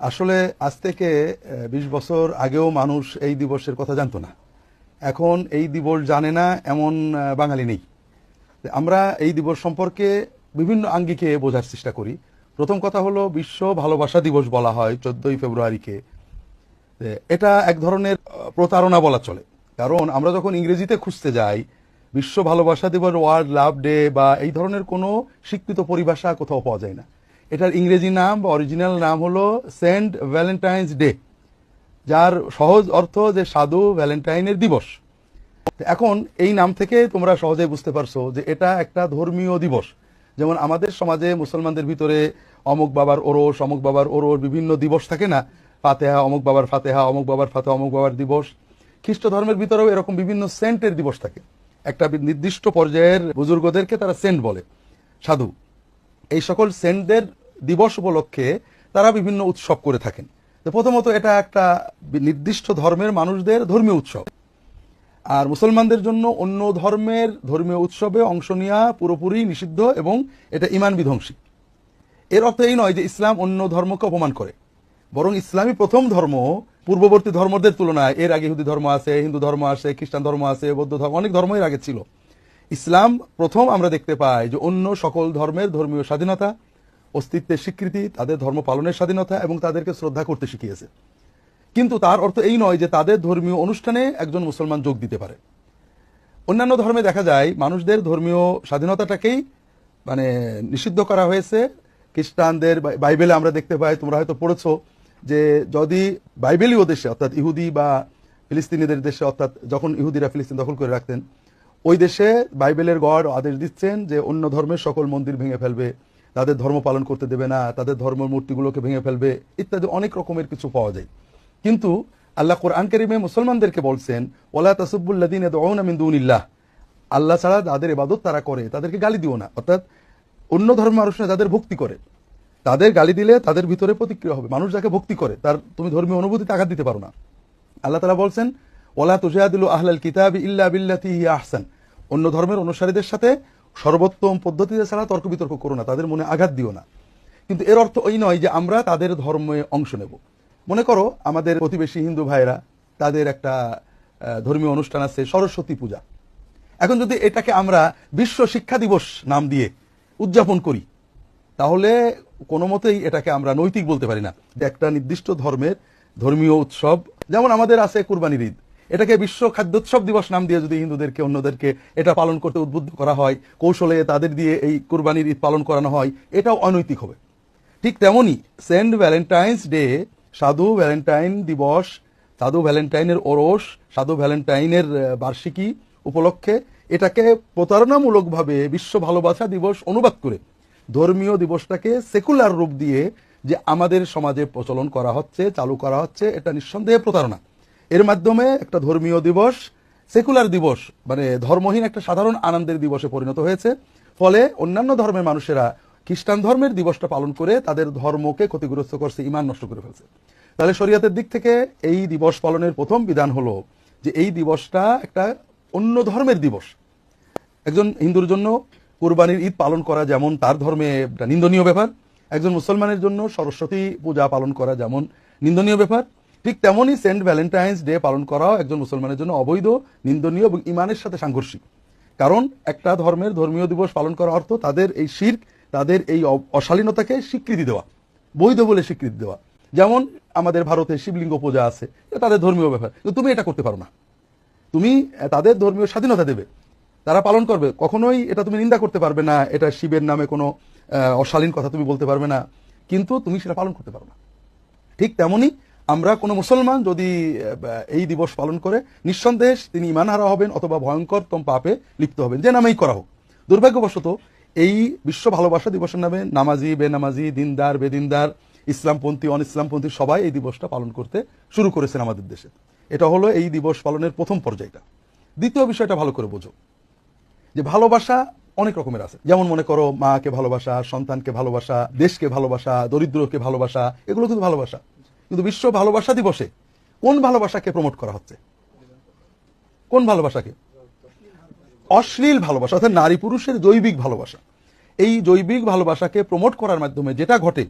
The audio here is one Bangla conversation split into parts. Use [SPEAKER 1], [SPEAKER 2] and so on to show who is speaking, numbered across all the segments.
[SPEAKER 1] আসলে আজ থেকে বিশ বছর আগেও মানুষ এই দিবসের কথা জানতো না। এখন এই দিবস জানে না, এমন বাঙালি নেই। আমরা এই দিবস সম্পর্কে বিভিন্ন আঙ্গিকে বোঝার চেষ্টা করি। প্রথম কথা হলো বিশ্ব ভালোবাসা দিবস বলা হয় চোদ্দই ফেব্রুয়ারিকে। এটা এক ধরনের প্রতারণা বলা চলে। কারণ আমরা যখন ইংরেজিতে খুঁজতে যাই, বিশ্ব ভালোবাসা দিবস, ওয়ার্ল্ড লাভ ডে বা এই ধরনের কোনো স্বীকৃত পরিভাষা কোথাও পাওয়া যায় না। এটার ইংরেজি নাম বা অরিজিনাল নাম হলো সেন্ট ভ্যালেন্টাইন্স ডে, যার সহজ অর্থ যে সাধু ভ্যালেন্টাইনের দিবস। এখন এই নাম থেকে তোমরা সহজে বুঝতে পারছ যে এটা একটা ধর্মীয় দিবস। যেমন আমাদের সমাজে মুসলমানদের ভিতরে অমুক বাবার ওরস, অমুক বাবার ওরস, বিভিন্ন দিবস থাকে না। ফাতেহা, অমুক বাবার ফাতেহা, অমুক বাবার ফাতেহা, অমুক বাবার দিবস। খ্রিস্ট ধর্মের ভিতরেও এরকম বিভিন্ন সেন্টের দিবস থাকে। একটা নির্দিষ্ট পর্যায়ের বুজুর্গদেরকে তারা সেন্ট বলে, সাধু। এই সকল সেন্টদের দিবস উপলক্ষে তারা বিভিন্ন উৎসব করে থাকেন। তো প্রথমত এটা একটা নির্দিষ্ট ধর্মের মানুষদের ধর্মীয় উৎসব। আর মুসলমানদের জন্য অন্য ধর্মের ধর্মীয় উৎসবে অংশ নেওয়া পুরোপুরি নিষিদ্ধ এবং এটা ইমান বিধ্বংসী। এর অর্থ এই নয় যে ইসলাম অন্য ধর্মকে অপমান করে। বরং ইসলামই প্রথম ধর্ম, পূর্ববর্তী ধর্মদের তুলনায়। এর আগে ইহুদি ধর্ম আছে, হিন্দু ধর্ম আছে, খ্রিস্টান ধর্ম আছে, বৌদ্ধ ধর্ম, অনেক ধর্ম এর আগে ছিল। ইসলাম প্রথম আমরা দেখতে পাই যে অন্য সকল ধর্মের ধর্মীয় স্বাধীনতা, অস্তিত্বের স্বীকৃতি, তাদের ধর্ম পালনের স্বাধীনতা এবং তাদেরকে শ্রদ্ধা করতে শিখিয়েছে। কিন্তু তার অর্থ এই নয় যে তাদের ধর্মীয় অনুষ্ঠানে একজন মুসলমান যোগ দিতে পারে। অন্যান্য ধর্মে দেখা যায় মানুষদের ধর্মীয় স্বাধীনতাটাকেই মানে নিষিদ্ধ করা হয়েছে। খ্রিস্টানদের বাইবেলে আমরা দেখতে পাই, তোমরা হয়তো পড়েছো যে যদি বাইবেলীয় দেশে, অর্থাৎ ইহুদি বা ফিলিস্তিনিদের দেশে, অর্থাৎ যখন ইহুদিরা ফিলিস্তিন দখল করে রাখতেন ওই দেশে বাইবেলের গড আদেশ দিচ্ছেন যে অন্য ধর্মের সকল মন্দির ভেঙে ফেলবে, তাদের ধর্ম পালন করতে দেবে না, তাদের ধর্ম মূর্তিগুলোকে ভেঙে ফেলবে, ইত্যাদি অনেক রকমের কিছু পাওয়া যায়। কিন্তু আল্লাহ কোরআন করিমে মুসলমানদেরকে বলছেন ওলা তাসুবুল্লাদিন দুনিল্লাহ। আল্লাহ ছাড়া যাদের ইবাদত তারা করে, তাদেরকে গালি দিও না। অর্থাৎ অন্য ধর্মের মানুষরা যাদের ভক্তি করে, তাদের গালি দিলে তাদের ভিতরে প্রতিক্রিয়া হবে। মানুষ যাকে ভক্তি করে, তার তুমি ধর্মীয় অনুভূতিতে আঘাত দিতে পারো না। আল্লাহ তালা বলছেন ওলা তুজাদিলু আহলাল কিতাব ইল্লা বিল্লাতি আহসান। অন্য ধর্মের অনুসারীদের সাথে সর্বোত্তম পদ্ধতিতে ছাড়া তর্ক বিতর্ক করো না, তাদের মনে আঘাত দিও না। কিন্তু এর অর্থ ওই নয় যে আমরা তাদের ধর্মে অংশ নেব। মনে করো আমাদের প্রতিবেশী হিন্দু ভাইরা তাদের একটা ধর্মীয় অনুষ্ঠান আছে, সরস্বতী পূজা। এখন যদি এটাকে আমরা বিশ্ব শিক্ষা দিবস নাম দিয়ে উদযাপন করি, তাহলে কোনো মতেই এটাকে আমরা নৈতিক বলতে পারি না। যে একটা নির্দিষ্ট ধর্মের ধর্মীয় উৎসব, যেমন আমাদের আছে কুরবানির ঈদ। এটাকে বিশ্ব খাদ্যোৎসব দিবস নাম দিয়ে যদি হিন্দুদেরকে, অন্যদেরকে এটা পালন করতে উদ্বুদ্ধ করা হয়, কৌশলে তাদের দিয়ে এই কুরবানির ঈদ পালন করানো হয়, এটাও অনৈতিক হবে। ঠিক তেমনি সেন্ট ভ্যালেন্টাইন্স ডে, সাধু ভ্যালেন্টাইন দিবস, সাধু ভ্যালেন্টাইনের ওরস, সাধু ভ্যালেন্টাইনের বার্ষিকী উপলক্ষে এটাকে প্রতারণামূলকভাবে বিশ্ব ভালোবাসা দিবস অনুবাদ করে, ধর্মীয় দিবসটাকে সেকুলার রূপ দিয়ে যে আমাদের সমাজে প্রচলন করা হচ্ছে, চালু করা হচ্ছে, এটা নিঃসন্দেহে প্রতারণা। এর মাধ্যমে একটা ধর্মীয় দিবস, সেকুলার দিবস মানে ধর্মহীন একটা সাধারণ আনন্দের দিবসে পরিণত হয়েছে। ফলে অন্যান্য ধর্মের মানুষেরা খ্রিস্টান ধর্মের দিবসটা পালন করে তাদের ধর্মকে ক্ষতিগ্রস্ত করছে, ইমান নষ্ট করে ফেলছে। তাহলে শরীয়তের দিক থেকে এই দিবস পালনের প্রথম বিধান হলো যে এই দিবসটা একটা অন্য ধর্মের দিবস। একজন হিন্দুর জন্য কুরবানির ঈদ পালন করা যেমন তার ধর্মে নিন্দনীয় ব্যাপার। একজন মুসলমানের জন্য সরস্বতী পূজা পালন করা যেমন নিন্দনীয় ব্যাপার। ঠিক তেমনই সেন্ট ভ্যালেন্টাইন্স ডে পালন করাও একজন মুসলমানের জন্য অবৈধ, নিন্দনীয় এবং ইমানের সাথে সাংঘর্ষিক। কারণ একটা ধর্মের ধর্মীয় দিবস পালন করা অর্থ তাদের এই শির্ক, তাদের এই অশালীনতাকে স্বীকৃতি দেওয়া, বৈধ বলে স্বীকৃতি দেওয়া। যেমন আমাদের ভারতে শিবলিঙ্গ পূজা আছে তাদের ধর্মীয় ব্যাপার। কিন্তু তুমি এটা করতে পারো না। তুমি তাদের ধর্মীয় স্বাধীনতা দেবে। তারা পালন করবে। কখনোই এটা তুমি নিন্দা করতে পারবে না, এটা শিবের নামে কোনো অশালীন কথা তুমি বলতে পারবে না। কিন্তু তুমি সেটা পালন করতে পারো না। ঠিক তেমনি আমরা কোনো মুসলমান যদি এই দিবস পালন করে, নিঃসন্দেহে তিনি ইমানহারা হবেন অথবা ভয়ঙ্করতম পাপে লিপ্ত হবেন, যে নামেই করা হোক। দুর্ভাগ্যবশত, এই বিশ্ব ভালোবাসা দিবসের নামে নামাজি, বেনামাজি, দিনদার, বেদিনদার, ইসলামপন্থী অন ইসলামপন্থী সবাই এই দিবসটা পালন করতে শুরু করেছেন আমাদের দেশে। এটা হলো এই দিবস পালনের প্রথম পর্যায়টা। দ্বিতীয় বিষয়টা ভালো করে বোঝো, যে ভালোবাসা অনেক রকমের আছে। যেমন মনে করো, মাকে ভালোবাসা, সন্তানকে ভালোবাসা, দেশকে ভালোবাসা, দরিদ্রকে ভালোবাসা, এগুলো কিন্তু ভালোবাসা। কিন্তু বিশ্ব ভালোবাসা দিবসে কোন ভালোবাসাকে প্রমোট করা হচ্ছে? কোন ভালোবাসাকে? অশ্লীল ভালোবাসা, অর্থাৎ নারী পুরুষের জৈবিক ভালোবাসা। এই জৈবিক ভালোবাসাকে প্রমোট করার মাধ্যমে যেটা ঘটে,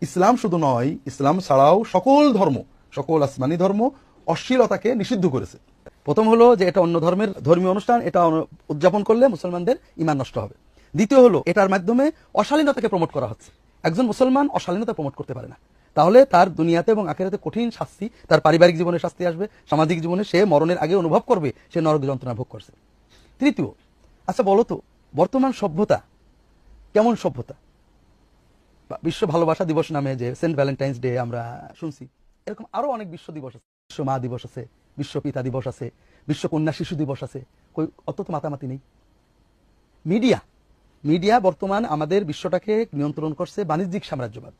[SPEAKER 1] ইসলাম শুধু নয়, ইসলাম ছাড়াও সকল ধর্ম, সকল আসমানি ধর্ম অশ্লীলতাকে নিষিদ্ধ করেছে। প্রথম হলো যে এটা অন্য ধর্মের ধর্মীয় অনুষ্ঠান, এটা উদযাপন করলে মুসলমানদের ইমান নষ্ট হবে। দ্বিতীয় হলো, এটার মাধ্যমে অশালীনতাকে প্রমোট করা হচ্ছে। একজন মুসলমান অশালীনতা প্রমোট করতে পারে না। তাহলে তার দুনিয়াতে এবং আখেরাতে কঠিন শাস্তি, তার পারিবারিক জীবনে শাস্তি আসবে, সামাজিক জীবনে সে মরণের আগে অনুভব করবে, সে নরক যন্ত্রণা ভোগ করছে। তৃতীয় আচ্ছা বলো তো, বর্তমান সভ্যতা কেমন সভ্যতা? বিশ্ব ভালোবাসা দিবস নামে যে সেন্ট ভ্যালেন্টাইন্স ডে আমরা শুনছি, এরকম আরও অনেক বিশ্ব দিবস আছে। বিশ্ব মা দিবস আছে, বিশ্ব পিতা দিবস আছে, বিশ্ব কন্যা শিশু দিবস আছে, কই অত তো মাতামাতি নেই। মিডিয়া মিডিয়া বর্তমান আমাদের বিশ্বটাকে নিয়ন্ত্রণ করছে বাণিজ্যিক সাম্রাজ্যবাদ।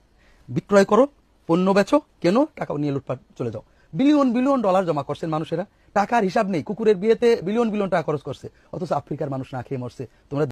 [SPEAKER 1] বিক্রয় করো পণ্য বেচো, কেন টাকা নিয়ে লুটপাট চলে যাও। বিলিয়ন বিলিয়ন ডলার জমা করছেন মানুষেরা। টাকার হিসাব নেই, কুকুরের বিয়েতে বিলিয়ন বিলিয়ন টাকা খরচ করছে। অথচ আফ্রিকার মানুষ না খেয়ে মরছে। তোমরা